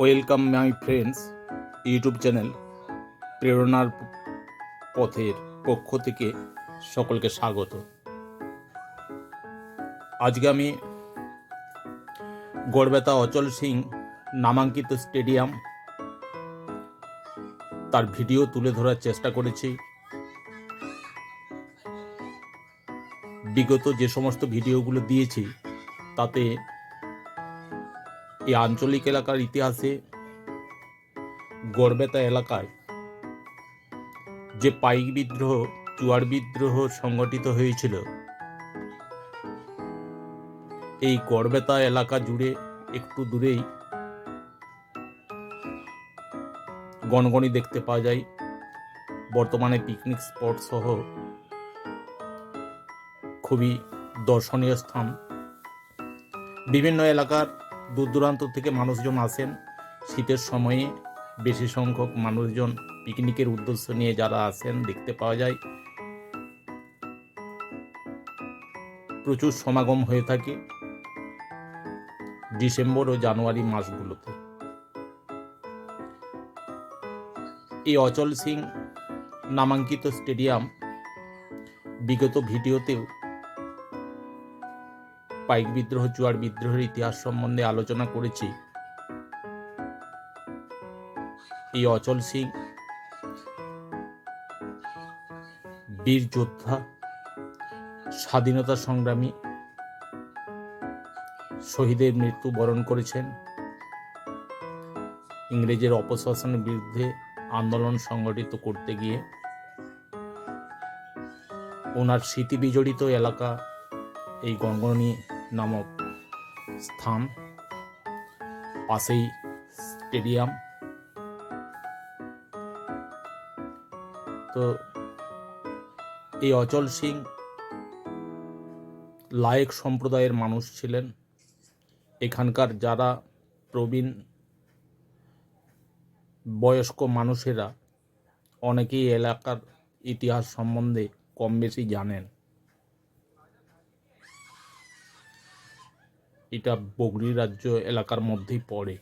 Welcome my friends, YouTube channel প্রেরণার পথের পক্ষ থেকে সকলকে স্বাগত। আজকে আমি গড়বেতা অচল সিং নামাঙ্কিত স্টেডিয়াম তার ভিডিও তুলে ধরার চেষ্টা করেছি। বিগত যে সমস্ত ভিডিওগুলো দিয়েছি, তাতে এই আঞ্চলিক এলাকার ইতিহাসে গড়বেতা এলাকায় যে পাইক বিদ্রোহ চুয়ার বিদ্রোহ সংগঠিত হয়েছিল, এই গড়বেতা এলাকা জুড়ে একটু দূরেই গণগণি দেখতে পাওয়া যায়। বর্তমানে পিকনিক স্পট সহ খুবই দর্শনীয় স্থান। বিভিন্ন এলাকার দূর দূরান্ত থেকে মানুষজন আসেন। শীতের সময়ে বেশি সংখ্যক মানুষজন পিকনিকের উদ্দেশ্য নিয়ে যারা আসেন, দেখতে পাওয়া যায়। প্রচুর সমাগম হয়ে থাকে ডিসেম্বর ও জানুয়ারি মাসগুলোতে। এই অচল সিং নামাঙ্কিত স্টেডিয়াম বিগত ভিডিওতেও পাইক বিদ্রোহ চুয়ার বিদ্রোহের ইতিহাস সম্বন্ধে আলোচনা করেছি। এই অচল সিং, বীর যোদ্ধা, স্বাধীনতা সংগ্রামী, শহীদের মৃত্যু বরণ করেছেন। ইংরেজের অপশাসনের বিরুদ্ধে আন্দোলন সংগঠিত করতে গিয়ে ওনার স্মৃতি বিজড়িত এলাকা এই গঙ্গনি নামক স্থান, পাশেই স্টেডিয়াম। তো এই অচল সিং লায়েক সম্প্রদায়ের মানুষ ছিলেন। এখানকার যারা প্রবীণ বয়স্ক মানুষেরা অনেকেই এলাকার ইতিহাস সম্বন্ধে কম বেশি জানেন। এটা বগরি রাজ্য এলাকার মধ্যেই পড়ে।